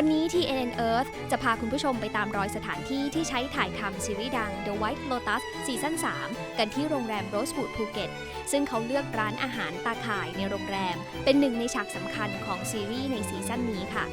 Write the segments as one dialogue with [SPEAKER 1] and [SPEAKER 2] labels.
[SPEAKER 1] วันนี้ที่ NN Earth จะพาคุณผู้ชมไปตามรอยสถานที่ที่ใช้ถ่ายทำซีรีส์ดัง The White Lotus ซีซั่น3 กันที่โรงแรม Rosewood ภูเก็ตซึ่งเขาเลือกร้านอาหารตาข่ายในโรงแรม เป็นหนึ่งในฉากสำคัญของซีรีส์ในซีซั่นนี้ค่ะ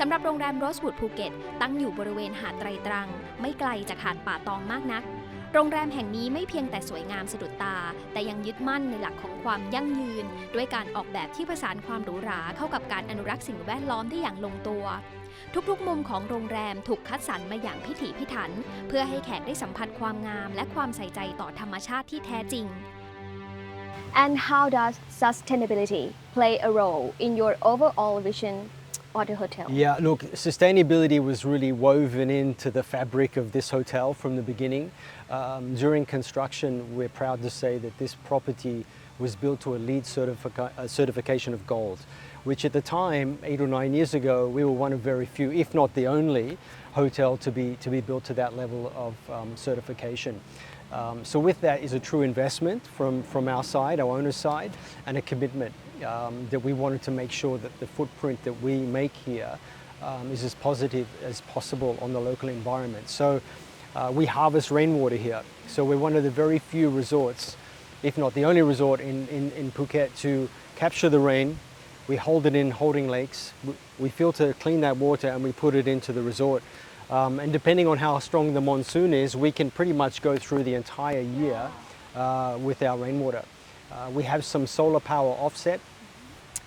[SPEAKER 1] สำหรับโรงแรม Rosewood ภูเก็ตตั้งอยู่บริเวณหาดไตรตรัง ไม่ไกลจากหาดป่าตองมากนัก โรงแรมแห่งนี้ไม่เพียงแต่สวยงามสะดุดตา แต่ยังยึดมั่นในหลักของความยั่งยืน ด้วยการออกแบบที่ผสานความหรูหราเข้ากับการอนุรักษ์สิ่งแวดล้อมได้อย่างลงตัว ทุกๆ มุมของโรงแรมถูกคัดสรรมาอย่างพิถีพิถัน เพื่อให้แขกได้สัมผัสความงามและความใส่ใจต่อธรรมชาติที่แท้จริง
[SPEAKER 2] And how does sustainability play a role in your overall vision of the hotel?
[SPEAKER 3] Yeah, look, sustainability was really woven into the fabric of this hotel from the beginning. Um, during construction, we're proud to say that this property was built to a LEED certifica- uh, certification of gold, which at the time, eight or nine years ago, we were one of very few, if not the only, hotel to be, to be built to that level of um, certification. Um, so with that is a true investment from, from our side, our owner's side, and a commitment um, that we wanted to make sure that the footprint that we make here um, is as positive as possible on the local environment. So uh, we harvest rainwater here. So we're one of the very few resorts, if not the only resort in, in, in Phuket to capture the rain. We hold it in holding lakes. We, we filter, clean that water, and we put it into the resort. Um, and depending on how strong the monsoon is, we can pretty much go through the entire year uh, with our rainwater. Uh, we have some solar power offset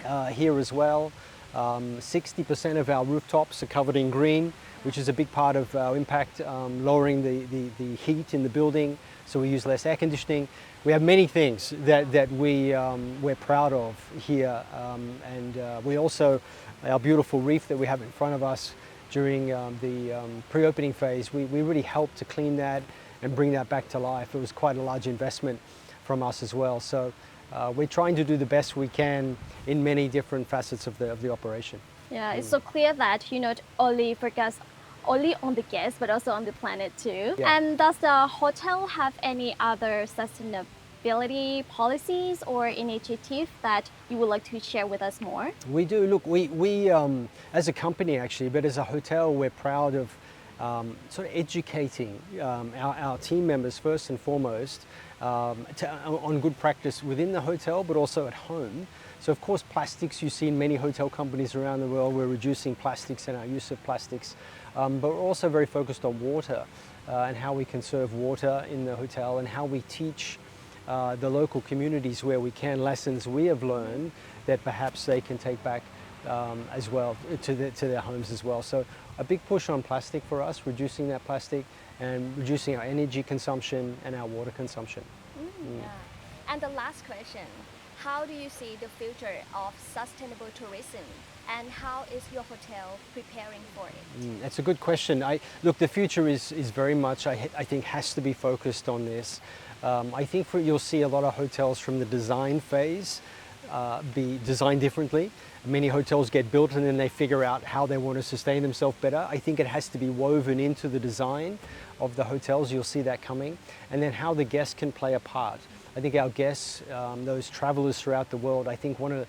[SPEAKER 3] uh, here as well. Um, 60% of our rooftops are covered in green, which is a big part of our impact, um, lowering the, the, the heat in the building, so we use less air conditioning. We have many things that, that we, um, we're proud of here, um, and uh, we also, our beautiful reef that we have in front of us during um, the um, pre-opening phase, we, we really helped to clean that and bring that back to life. It was quite a large investment from us as well. So uh, we're trying to do the best we can in many different facets of the, of the operation.
[SPEAKER 2] Yeah, it's so clear that you not only focus only on the guests but also on the planet too.
[SPEAKER 3] Yeah.
[SPEAKER 2] And does the hotel have any other sustainability policies or initiative that you would like to share with us more?
[SPEAKER 3] We do. Look, we, we um, as a company actually, but as a hotel, we're proud of um, sort of educating um, our, our team members first and foremost um, to, on good practice within the hotel, but also at home. So, of course, plastics you see in many hotel companies around the world. We're reducing plastics and our use of plastics, um, but we're also very focused on water uh, and how we conserve water in the hotel and how we teach uh, the local communities where we can lessons we have learned that perhaps they can take back um, as well to, the, to their homes as well. So a big push on plastic for us, reducing that plastic and reducing our energy consumption and our water consumption.
[SPEAKER 2] Yeah. And the last question, how do you see the future of sustainable tourism and how is your hotel preparing for it?
[SPEAKER 3] Mm, That's a good question. I, look, the future is, is very much, I, I think, has to be focused on this. Um, I think for, you'll see a lot of hotels from the design phase uh, be designed differently. Many hotels get built and then they figure out how they want to sustain themselves better. I think it has to be woven into the design of the hotels. You'll see that coming. And then how the guests can play a part. I think our guests, um, those travelers throughout the world, I think want to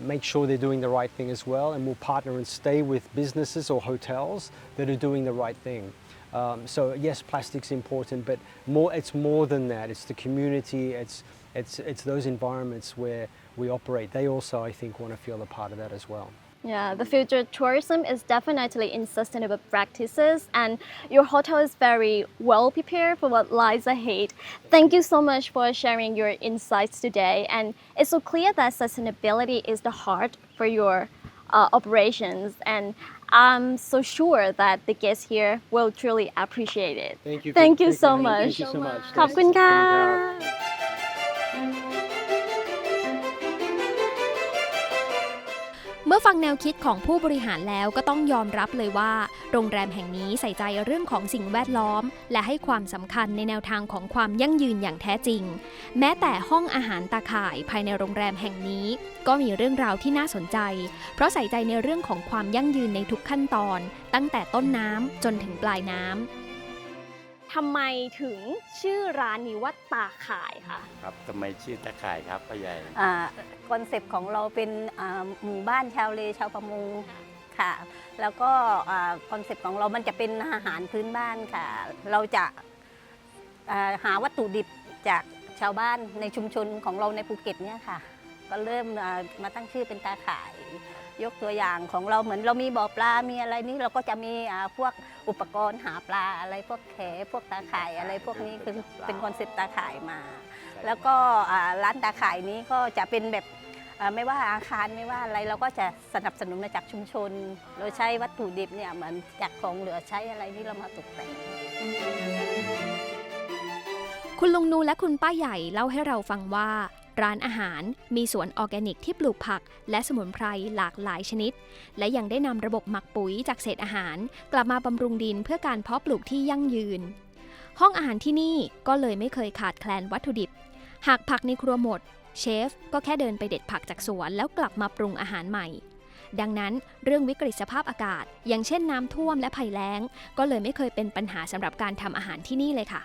[SPEAKER 3] make sure they're doing the right thing as well and will partner and stay with businesses or hotels that are doing the right thing. Um, so yes, plastic's important, but more, it's more than that. It's the community, it's, it's, it's those environments where we operate. They also, I think, want to feel a part of that as well.
[SPEAKER 2] Yeah, the future tourism is definitely in sustainable practices, and your hotel is very well prepared for what lies ahead. Thank you so much for sharing your insights today. And it's so clear that sustainability is the heart for your uh, operations, and I'm so sure that the guests here will truly appreciate it.
[SPEAKER 3] Thank you.
[SPEAKER 2] Thank you so much.
[SPEAKER 3] Thank you so much.
[SPEAKER 2] ขอบคุณค่ะ
[SPEAKER 1] มื่อฟังแนวคิดของผู้บริหารแล้วก็ต้องยอมรับเลยว่า โรงแรมแห่งนี้ใส่ใจเรื่องของสิ่งแวดล้อม และให้ความสำคัญในแนวทางของความยั่งยืนอย่างแท้จริง แม้แต่ห้องอาหารตาข่ายภายในโรงแรมแห่งนี้ ก็มีเรื่องราวที่น่าสนใจ เพราะใส่ใจในเรื่องของความยั่งยืนในทุกขั้นตอน ตั้งแต่ต้นน้ำจนถึงปลายน้ำ
[SPEAKER 2] ทำไมถึงชื่อร้านนี้ว่าตาข่ายคะ
[SPEAKER 4] ครับทำไมชื่อตะข่ายครับพ่อใหญ่
[SPEAKER 5] อ่าคอนเซปต์ของเราเป็นอ่าหมู่บ้านชาวเลชาวประมงค่ะ แล้วก็คอนเซปต์ของเรามันจะเป็นอาหารพื้นบ้านค่ะ เราจะอ่าหาวัตถุดิบจากชาวบ้านในชุมชนของเราในภูเก็ตเนี่ยค่ะ ก็เริ่มอ่ามาตั้งชื่อเป็นตาข่าย ยกตัวอย่างของเราเหมือนเรามีบ่อปลา มีอะไรนี่เราก็จะมีพวกอุปกรณ์หาปลาอะไรพวกแขพวกตาข่ายอะไรพวกนี้คือเป็นคอนเซปต์ตาข่ายมา แล้วก็ร้านตาข่ายนี้ก็จะเป็นแบบไม่ว่าอาคารไม่ว่าอะไรเราก็จะสนับสนุนมาจากชุมชนโดยใช้วัตถุดิบเนี่ยเหมือนจากของเหลือใช้อะไรนี่เรามาตกแต่ง
[SPEAKER 1] คุณลุงนูและคุณป้าใหญ่เล่าให้เราฟังว่า ร้านอาหาร มีสวนออร์แกนิกที่ปลูกผัก และสมุนไพรหลากหลายชนิด และยังได้นำระบบหมักปุ๋ยจากเศษอาหาร กลับมาบำรุงดินเพื่อการเพาะปลูกที่ยั่งยืน ห้องอาหารที่นี่ก็เลยไม่เคยขาดแคลนวัตถุดิบ หากผักในครัวหมด เชฟก็แค่เดินไปเด็ดผักจากสวนแล้วกลับมาปรุงอาหารใหม่ ดังนั้นเรื่องวิกฤตสภาพอากาศ อย่างเช่นน้ำท่วมและภัยแล้ง ก็เลยไม่เคยเป็นปัญหาสำหรับการทำอาหารที่นี่เลยค่ะ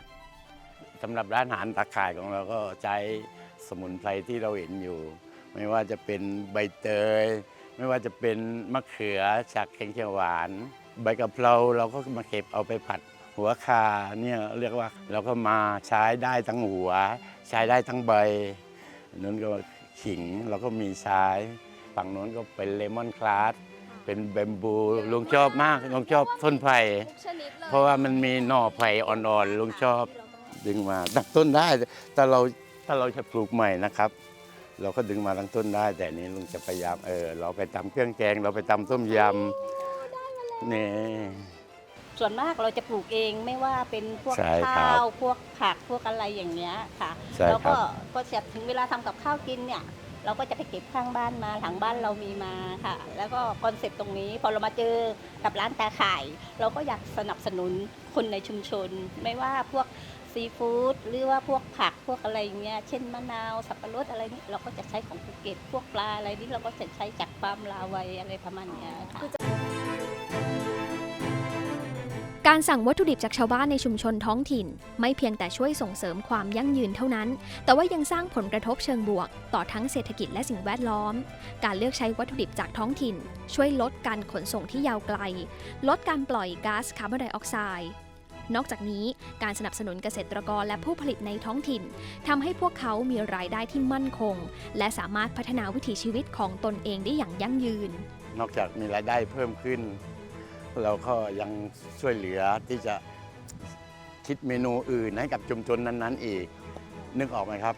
[SPEAKER 4] สำหรับร้านอาหารตะข่ายของเราก็ใช้ สมุนไพรที่เราเห็นอยู่ ไม่ว่าจะเป็นใบเตย ไม่ว่าจะเป็นมะเขือจากแกงเขียวหวาน ใบกะเพราเราก็มาเก็บเอาไปผัด หัวคาเนี่ยเรียกว่าเราก็มาใช้ได้ทั้งหัว ใช้ได้ทั้งใบนู้นก็ขิงเราก็มีใช้ฝั่งนู้นก็เป็นเลมอนคลาสเป็นแบมบูลุงชอบมากลุงชอบต้นไผ่เพราะว่ามันมีหน่อไผ่อ่อนๆลุงชอบดึงมาตั้งต้นได้ แต่เรา ถ้าเราจะปลูกใหม่นะครับ เราก็ดึงมาตั้งต้นได้ แต่นี้ลุงจะพยายามเออเราไปตำเครื่องแกง เราไปตำต้มยำนี่
[SPEAKER 5] ส่วนมากเราจะปลูกเองไม่ว่าเป็นพวก
[SPEAKER 4] ใช่ครับ
[SPEAKER 5] ข้าวพวกผักพวกอะไรอย่างเงี้ยค่ะ
[SPEAKER 4] ใช่
[SPEAKER 5] แล้ว
[SPEAKER 4] ครั
[SPEAKER 5] ก็
[SPEAKER 4] บ
[SPEAKER 5] ก็จะถึงเวลาทำกับข้าวกินเนี่ย เราก็จะไปเก็บข้างบ้านมาหลังบ้านเรามีมาค่ะ แล้วก็คอนเซ็ปต์ตรงนี้พอเรามาเจอกับร้านตาข่าย เราก็อยากสนับสนุนคนในชุมชน ไม่ว่าพวก ซีฟู้ดหรือว่าพวกผักพวกอะไรเงี้ยเช่นมะนาวสับปะรดอะไรนี่เราก็จะใช้ของภูเก็ตพวกปลาอะไรนี่เราก็จะใช้จากฟาร์มลาวัยอะไรประมาณเนี้ยค่ะ
[SPEAKER 1] การสั่งวัตถุดิบจากชาวบ้านในชุมชนท้องถิ่น ไม่เพียงแต่ช่วยส่งเสริมความยั่งยืนเท่านั้น แต่ว่ายังสร้างผลกระทบเชิงบวก ต่อทั้งเศรษฐกิจและสิ่งแวดล้อม การเลือกใช้วัตถุดิบจากท้องถิ่น ช่วยลดการขนส่งที่ยาวไกล ลดการปล่อยก๊าซคาร์บอนไดออกไซด์ นอกจากนี้การสนับสนุนเกษตรกรและผู้ผลิตในท้องถิ่นทำให้พวกเขามีรายได้ที่มั่นคง และสามารถพัฒนาวิถีชีวิตของตนเองได้อย่างยั่งยืน
[SPEAKER 4] นอกจากมีรายได้เพิ่มขึ้น เราก็ยังช่วยเหลือที่จะคิดเมนูอื่นให้กับชุมชนนั้นๆ อีก นึกออกไหมครับ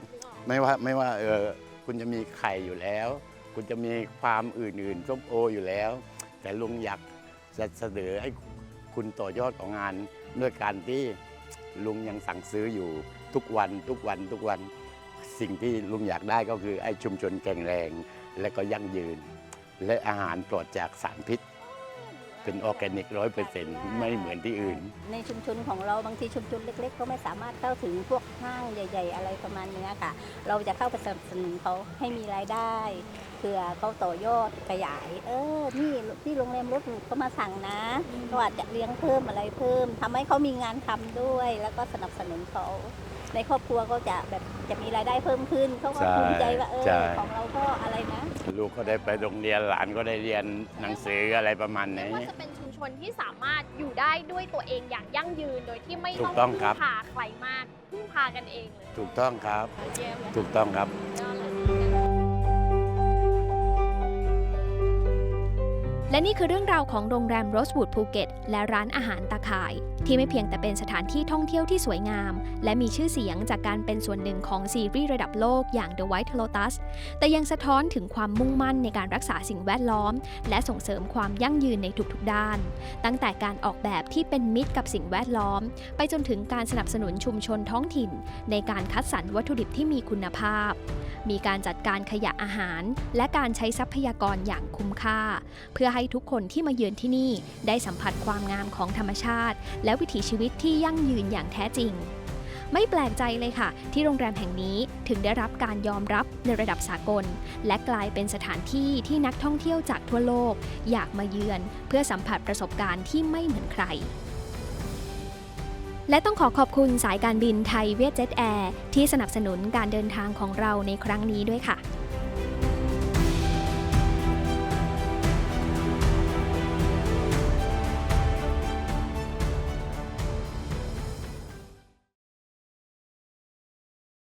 [SPEAKER 4] ไม่ว่าไม่ว่าเออคุณจะมีไข่อยู่แล้ว คุณจะมีความอื่นๆส้มโออยู่แล้ว แต่ลุงอยากจะเสนอให้คุณต่อยอดของงาน ด้วยการที่ลุงยังสั่งซื้ออยู่ทุกวันทุกวันทุกวันสิ่งที่ลุงอยากได้ก็คือไอ้ชุมชนแข็งแรง และก็ยั่งยืน และอาหารปลอดจากสารพิษ เป็นออร์แกนิกร้อยเปอร์เซ็นต์ไม่เหมือนที่อื่น
[SPEAKER 5] ในชุมชนของเราบางทีชุมชนเล็ก ๆ ก็ไม่สามารถเข้าถึงพวกห้างใหญ่ ๆ อะไรประมาณเนี้ยค่ะ เราจะเข้าไปสนับสนุนเขาให้มีรายได้เพื่อเขาต่อยอดขยาย เออ นี่ที่โรงแรมรถเขามาสั่งนะก็อาจจะเลี้ยงเพิ่มอะไรเพิ่มทำให้เขามีงานทำด้วย แล้วก็สนับสนุนเขา ในครอบครัวก็จะแบบจะมีรายได้เพิ่มขึ้นเขาก็
[SPEAKER 4] ใช่
[SPEAKER 5] ภูมิใจว่าเออ
[SPEAKER 4] ใช่
[SPEAKER 5] ของเราก็อะไรนะ
[SPEAKER 4] ลูกก็ได้ไปโรงเรียนหลานก็ได้เรียนหนังสืออะไรประมาณ
[SPEAKER 2] เรียก
[SPEAKER 4] นี้
[SPEAKER 2] ว่าจะเป็นชุมชนที่สามารถอยู่ได้ด้วยตัวเองอย่างยั่งยืน โดยที่ไม่
[SPEAKER 4] ถู
[SPEAKER 2] ต้อง
[SPEAKER 4] กต้องครับ
[SPEAKER 2] พึ่งพาใครมากพึ่งพากันเองเลย
[SPEAKER 4] ถูกต้องครับ
[SPEAKER 2] เยี่ยมเลย
[SPEAKER 4] ถูกต้องครับ
[SPEAKER 2] ย
[SPEAKER 1] และนี่คือเรื่องราวของโรงแรมโรส w ูดภูเก็ตและร้านอาหารตาข่าย ที่ไม่เพียงแต่เป็นสถานที่ท่องเที่ยวที่สวยงาม และมีชื่อเสียงจากการเป็นส่วนหนึ่งของซีรีส์ระดับโลกอย่าง The White Lotus แต่ยังสะท้อนถึงความมุ่งมั่นในการรักษาสิ่งแวดล้อม และส่งเสริมความยั่งยืนในทุกๆด้าน ตั้งแต่การออกแบบที่เป็นมิตรกับสิ่งแวดล้อม ไปจนถึงการสนับสนุนชุมชนท้องถิ่น ในการคัดสรรวัตถุดิบที่มีคุณภาพ มีการจัดการขยะอาหาร และการใช้ทรัพยากรอย่างคุ้มค่า เพื่อใหให้ทุกคนที่มาเยือนที่นี่ ได้สัมผัสความงามของธรรมชาติ และวิถีชีวิตที่ยั่งยืนอย่างแท้จริง ไม่แปลกใจเลยค่ะ ที่โรงแรมแห่งนี้ถึงได้รับการยอมรับในระดับสากล และกลายเป็นสถานที่ที่นักท่องเที่ยวจากทั่วโลก อยากมาเยือน เพื่อสัมผัสประสบการณ์ที่ไม่เหมือนใครและต้องขอขอบคุณสายการบินไทยเวียดเจ็ตแอร์ที่สนับสนุนการเดินทางของเราในครั้งนี้ด้วยค่ะ